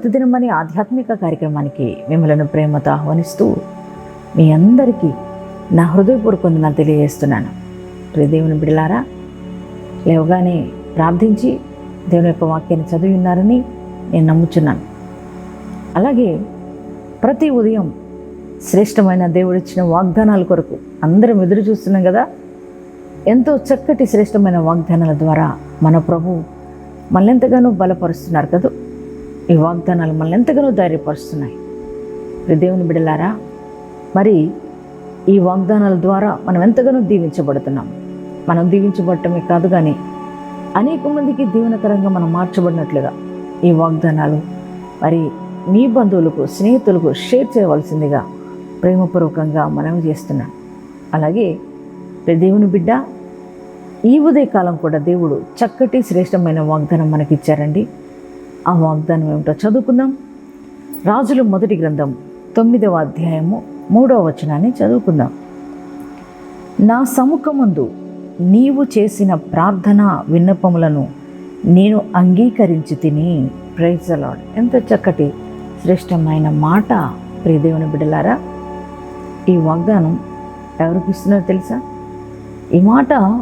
ప్రతిదినం అనే ఆధ్యాత్మిక కార్యక్రమానికి మిమ్మలను ప్రేమతో ఆహ్వానిస్తూ మీ అందరికీ నా హృదయపూర్వక వందనాలు తెలియజేస్తున్నాను. ప్రియ దేవుని బిడలారా లేవగానే ప్రార్థించి దేవుని యొక్క వాక్యాన్ని చదివి ఉన్నారని నేను నమ్ముచున్నాను. అలాగే ప్రతి ఉదయం శ్రేష్టమైన దేవుడిచ్చిన వాగ్దానాల కొరకు అందరం ఎదురు చూస్తున్నాం కదా ఎంతో చక్కటి శ్రేష్టమైన వాగ్దానాల ద్వారా మన ప్రభు మనల్ని ఎంతగానో బలపరుస్తున్నారు కదా. ఈ వాగ్దానాలు మనల్ని ఎంతగానో ధైర్యపరుస్తున్నాయి. దేవుని బిడలారా మరి ఈ వాగ్దానాల ద్వారా మనం ఎంతగానో దీవించబడుతున్నాం. మనం దీవించబడటమే కాదు కానీ అనేక మందికి దీవెనకరంగా మనం మార్చబడినట్లుగా ఈ వాగ్దానాలు మరి మీ బంధువులకు స్నేహితులకు షేర్ చేయవలసిందిగా ప్రేమపూర్వకంగా మనం చేస్తున్నాం అలాగే దేవుని బిడ్డ ఈ ఉదయకాలం కూడా దేవుడు చక్కటి శ్రేష్టమైన వాగ్దానం మనకిచ్చారండి. ఆ వాగ్దానం ఏమిటో చదువుకుందాం. రాజుల మొదటి గ్రంథం తొమ్మిదవ అధ్యాయము మూడవ వచనాన్ని చదువుకుందాం. నా సముఖమందు నీవు చేసిన ప్రార్థన విన్నపములను నేను అంగీకరించి తిని ప్రైజ్ అలాడ్ ఎంత చక్కటి శ్రేష్టమైన మాట ప్రియదేవుని బిడ్డలారా. ఈ వాగ్దానం ఎవరికి ఇస్తున్నారో తెలుసా? ఈ మాట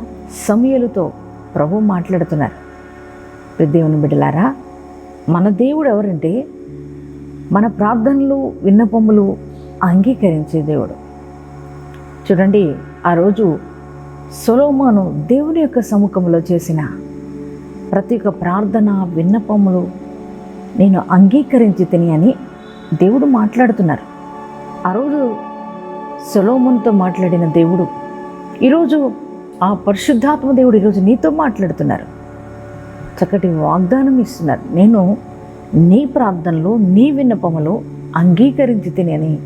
సమయలతో ప్రభు మాట్లాడుతున్నారు. ప్రియదేవుని బిడ్డలారా మన దేవుడు ఎవరంటే మన ప్రార్థనలు విన్నపములు అంగీకరించే దేవుడు. చూడండి ఆ రోజు సొలోమాను దేవుని యొక్క సముఖంలో చేసిన ప్రతి ఒక్క ప్రార్థన విన్నపములు నేను అంగీకరించి తిని అని దేవుడు మాట్లాడుతున్నారు. ఆ రోజు సొలోమన్తో మాట్లాడిన దేవుడు ఈరోజు ఆ పరిశుద్ధాత్మ దేవుడు ఈరోజు నీతో మాట్లాడుతున్నారు. చక్కటి వాగ్దానం ఇస్తున్నారు. నేను నీ ప్రార్థనలో నీ విన్నపములు అంగీకరించి తినని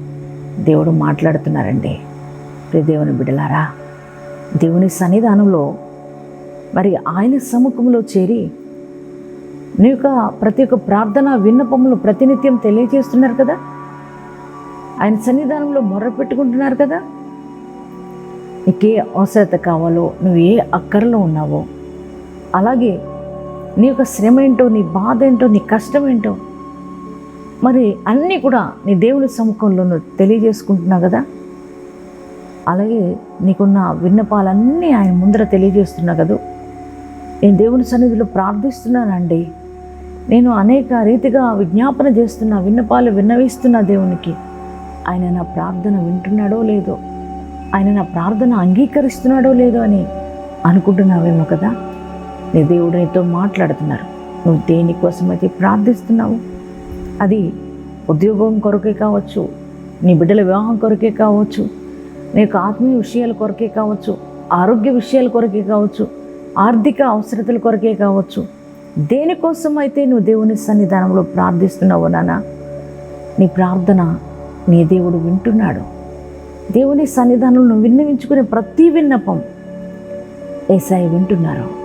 దేవుడు మాట్లాడుతున్నారండి. ప్రియ దేవుని బిడలారా దేవుని సన్నిధానంలో మరి ఆయన సముఖంలో చేరి నీ యొక్క ప్రతి ఒక్క ప్రార్థన విన్నపములు ప్రతినిత్యం తెలియజేస్తున్నారు కదా? ఆయన సన్నిధానంలో మొర్ర పెట్టుకుంటున్నారు కదా? నీకే అవసరత కావాలో నువ్వు ఏ అక్కరలో ఉన్నావో అలాగే నీ యొక్క శ్రమ ఏంటో నీ బాధ ఏంటో నీ కష్టం ఏంటో మరి అన్నీ కూడా నీ దేవుని సముఖంలో నువ్వు తెలియజేసుకుంటున్నావు కదా? అలాగే నీకున్న విన్నపాలన్నీ ఆయన ముందర తెలియజేస్తున్నా కదా? నేను దేవుని సన్నిధిలో ప్రార్థిస్తున్నానండి. నేను అనేక రీతిగా విజ్ఞాపన చేస్తున్నా విన్నపాలు విన్నవిస్తున్నా దేవునికి. ఆయన నా ప్రార్థన వింటున్నాడో లేదో ఆయన నా ప్రార్థన అంగీకరిస్తున్నాడో లేదో అని అనుకుంటున్నావేమో కదా? నీ దేవుడు నీతో మాట్లాడుతున్నారు. నువ్వు దేనికోసమైతే ప్రార్థిస్తున్నావు అది ఉద్యోగం కొరకే కావచ్చు నీ బిడ్డల వివాహం కొరకే కావచ్చు నీ యొక్క ఆత్మీయ విషయాల కొరకే కావచ్చు ఆరోగ్య విషయాల కొరకే కావచ్చు ఆర్థిక అవసరతల కొరకే కావచ్చు దేనికోసం అయితే నువ్వు దేవుని సన్నిధానంలో ప్రార్థిస్తున్నావు నానా నీ ప్రార్థన నీ దేవుడు వింటున్నాడు. దేవుని సన్నిధానంలో విన్నవించుకునే ప్రతి విన్నపం ఏసాయి వింటున్నారు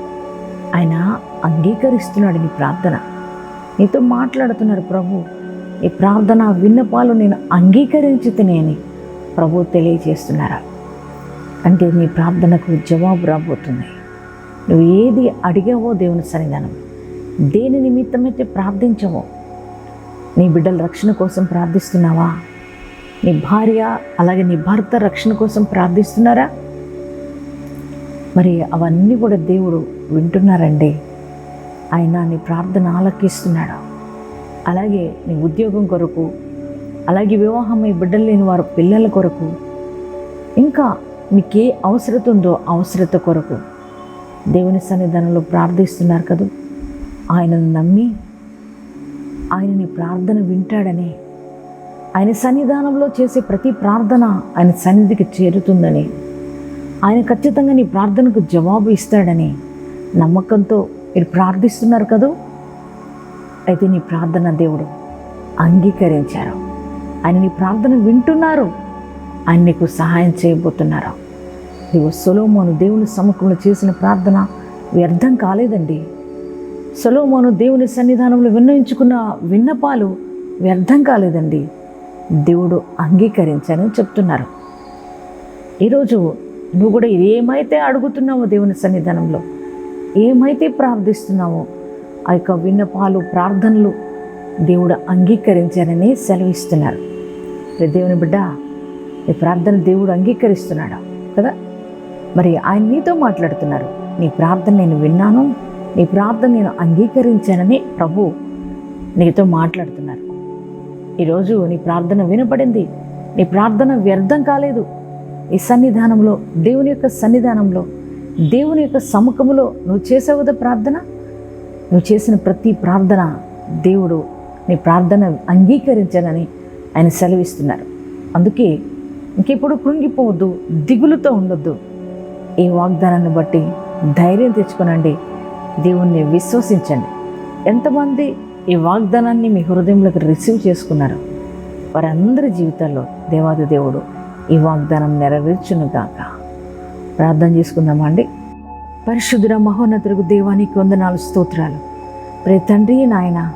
ఆయన అంగీకరిస్తున్నాడు నీ ప్రార్థన. నీతో మాట్లాడుతున్నారు ప్రభు. ఈ ప్రార్థన విన్నపాలు నేను అంగీకరించి అని ప్రభు తెలియజేస్తున్నారా? అంటే నీ ప్రార్థనకు జవాబు రాబోతుంది. నువ్వు ఏది అడిగావో దేవుని సన్నిధానం దేని నిమిత్తమైతే ప్రార్థించవో నీ బిడ్డల రక్షణ కోసం ప్రార్థిస్తున్నావా? నీ భార్య అలాగే నీ భర్త రక్షణ కోసం ప్రార్థిస్తున్నారా? మరి అవన్నీ కూడా దేవుడు వింటున్నారండి. ఆయన నీ ప్రార్థన ఆలకిస్తున్నాడు? అలాగే నీ ఉద్యోగం కొరకు అలాగే వివాహమై బిడ్డలు లేని వారు పిల్లల కొరకు ఇంకా మీకు ఏ అవసరత ఉందో అవసరత కొరకు దేవుని సన్నిధానంలో ప్రార్థిస్తున్నారు కదూ. ఆయనను నమ్మి ఆయన నీ ప్రార్థన వింటాడని ఆయన సన్నిధానంలో చేసే ప్రతి ప్రార్థన ఆయన సన్నిధికి చేరుతుందని ఆయన ఖచ్చితంగా నీ ప్రార్థనకు జవాబు ఇస్తాడని నమ్మకంతో మీరు ప్రార్థిస్తున్నారు కదూ? అయితే నీ ప్రార్థన దేవుడు అంగీకరించారు. ఆయన నీ ప్రార్థన వింటున్నారు. ఆయన నీకు సహాయం చేయబోతున్నారు. నీవు సొలోమోను దేవుని సముఖంలో చేసిన ప్రార్థన వ్యర్థం కాలేదండి. సొలోమోను దేవుని సన్నిధానంలో విన్నవించుకున్న విన్నపాలు వ్యర్థం కాలేదండి. దేవుడు అంగీకరించారని చెప్తున్నారు. ఈరోజు నువ్వు కూడా ఏమైతే అడుగుతున్నావో దేవుని సన్నిధానంలో ఏమైతే ప్రార్థిస్తున్నావో ఆ యొక్క విన్నపాలు ప్రార్థనలు దేవుడు అంగీకరించారని సెలవిస్తున్నారు. రే దేవుని బిడ్డ నీ ప్రార్థన దేవుడు అంగీకరిస్తున్నాడు? కదా? మరి ఆయన నీతో మాట్లాడుతున్నారు. నీ ప్రార్థన నేను విన్నాను నీ ప్రార్థన నేను అంగీకరించానని ప్రభు నీతో మాట్లాడుతున్నారు. ఈరోజు నీ ప్రార్థన వినపడింది నీ ప్రార్థన వ్యర్థం కాలేదు. ఈ సన్నిధానంలో దేవుని యొక్క సన్నిధానంలో దేవుని యొక్క సముఖములో నువ్వు చేసావుదా ప్రార్థన? నువ్వు చేసిన ప్రతి ప్రార్థన దేవుడు నీ ప్రార్థన అంగీకరించానని ఆయన సెలవిస్తున్నారు. అందుకే ఇంకెప్పుడు కృంగిపోవద్దు దిగులుతో ఉండొద్దు. ఈ వాగ్దానాన్ని బట్టి ధైర్యం తెచ్చుకోనండి దేవుణ్ణి విశ్వసించండి. ఎంతమంది ఈ వాగ్దానాన్ని మీ హృదయంలోకి రిసీవ్ చేసుకున్నారు వారందరి జీవితాల్లో దేవాది దేవుడు ఈ వాగ్దానం నెరవేర్చునుగాక. ప్రార్థన చేసుకుందామండి. పరిశుద్ధుడ మహోన్నతులకు దేవానికి వందనాలు స్తోత్రాలు. ప్రే తండ్రి నాయన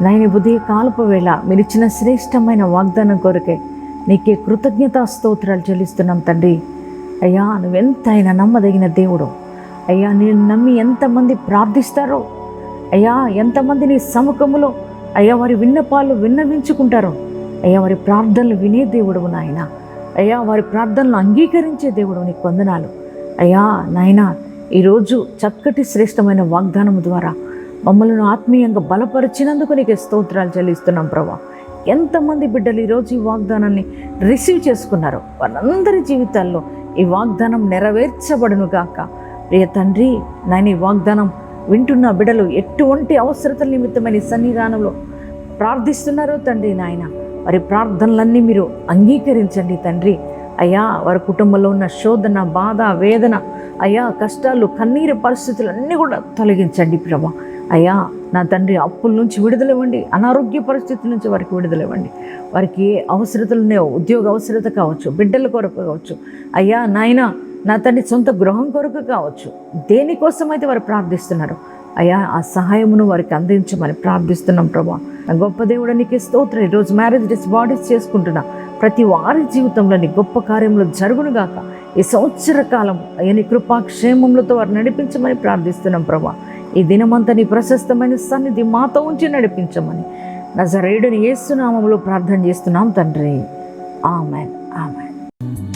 నాయన ఉదయ కాలపు వేళ మీరు ఇచ్చిన శ్రేష్టమైన వాగ్దానం కొరకే నీకే కృతజ్ఞతా స్తోత్రాలు చెల్లిస్తున్నాం తండ్రి. అయ్యా నువ్వెంతైనా నమ్మదగిన దేవుడు అయ్యా నేను నమ్మి ఎంతమంది ప్రార్థిస్తారో. అయ్యా ఎంతమంది నీ సముఖములో అయ్యా వారి విన్నపాలు విన్నవించుకుంటారో. అయ్యా వారి ప్రార్థనలు వినే దేవుడు నాయనా. అయ్యా వారి ప్రార్థనలు అంగీకరించే దేవుడు నీకు వందనాలు. అయ్యా నాయన ఈరోజు చక్కటి శ్రేష్టమైన వాగ్దానం ద్వారా మమ్మల్ని ఆత్మీయంగా బలపరిచినందుకు నీకు స్తోత్రాలు చెల్లిస్తున్నాం ప్రభా. ఎంతమంది బిడ్డలు ఈరోజు ఈ వాగ్దానాన్ని రిసీవ్ చేసుకున్నారో వారందరి జీవితాల్లో ఈ వాగ్దానం నెరవేర్చబడును గాక. ప్రియ తండ్రి నాయన ఈ వాగ్దానం వింటున్న బిడ్డలు ఎటువంటి అవసరతల నిమిత్తమైన సన్నిధానంలో ప్రార్థిస్తున్నారో తండ్రి నాయన వారి ప్రార్థనలన్నీ మీరు అంగీకరించండి తండ్రి. అయ్యా వారి కుటుంబంలో ఉన్న శోధన బాధ వేదన అయ్యా కష్టాలు కన్నీరు పరిస్థితులు అన్నీ కూడా తొలగించండి ప్రభా. అయ్యా నా తండ్రి అప్పుల నుంచి విడుదలవ్వండి అనారోగ్య పరిస్థితుల నుంచి వారికి విడుదలివ్వండి వారికి ఏ అవసరతలు ఉన్నాయో ఉద్యోగ అవసరత కావచ్చు బిడ్డల కొరకు కావచ్చు. అయ్యా నాయన నా తండ్రి సొంత గృహం కొరకు కావచ్చు. దేనికోసం అయితే వారు ప్రార్థిస్తున్నారు అయ్యా ఆ సహాయమును వారికి అందించమని ప్రార్థిస్తున్నాం ప్రభా. నా గొప్ప దేవుడు నీకు స్తోత్రం. ఈరోజు మ్యారేజ్ డేస్ బాడీస్ చేసుకుంటున్నా. ప్రతి వారి జీవితంలో నీ గొప్ప కార్యములు జరుగునుగాక ఈ సంవత్సర కాలం అయ్యని కృపాక్షేమములతో వారు నడిపించమని ప్రార్థిస్తున్నాం ప్రభా. ఈ దినమంతా నీ ప్రశస్తమైన సన్నిధి మాతో ఉంచి నడిపించమని నజరేయుడిని ఏసునామంలో ప్రార్థన చేస్తున్నాం తండ్రి. ఆమెన్. ఆమెన్.